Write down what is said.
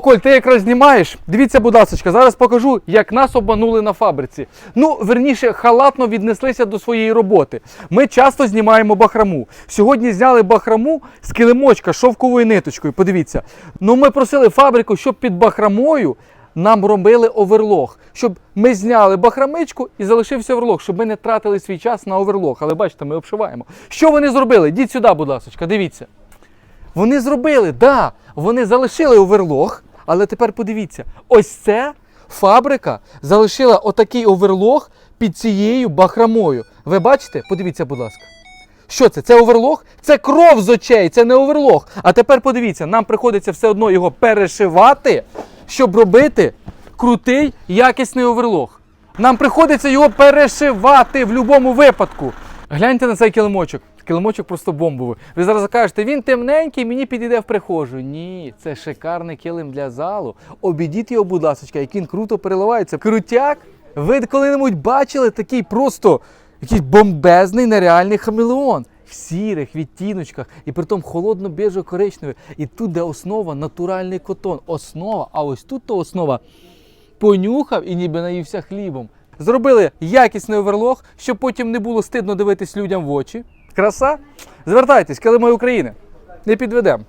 Коль, ти якраз знімаєш. Дивіться, будь ласка, зараз покажу, як нас обманули на фабриці. Ну, верніше, халатно віднеслися до своєї роботи. Ми часто знімаємо бахраму. Сьогодні зняли бахраму з килимочка шовковою ниточкою. Подивіться. Ну, ми просили фабрику, щоб під бахрамою нам робили оверлог, щоб ми зняли бахрамичку і залишився оверлог, щоб ми не тратили свій час на оверлог. Але бачите, ми обшиваємо. Що вони зробили? Йдіть сюди, будь ласка, дивіться. Вони зробили, да, вони залишили оверлог, але тепер подивіться, ось це фабрика залишила отакий оверлог під цією бахрамою. Ви бачите? Подивіться, будь ласка. Що це? Це оверлог? Це кров з очей, це не оверлог. А тепер подивіться, нам приходиться все одно його перешивати, щоб робити крутий, якісний оверлог. Нам приходиться його перешивати в будь-якому випадку. Гляньте на цей килимочок. Килимочок просто бомбовий. Ви зараз скажете, він темненький, мені підійде в прихожу. Ні, це шикарний килим для залу. Обійдіть його, будь ласка, як він круто переливається. Крутяк. Ви коли-небудь бачили такий просто якийсь бомбезний нереальний хамелеон в сірих відтіночках і притом холодно біжо коричневий І тут, де основа, натуральний котон. Основа, а ось тут то основа понюхав і ніби наївся хлібом. Зробили якісний оверлог, щоб потім не було стидно дивитись людям в очі. Краса? Звертайтесь, коли ми України. Не підведемо.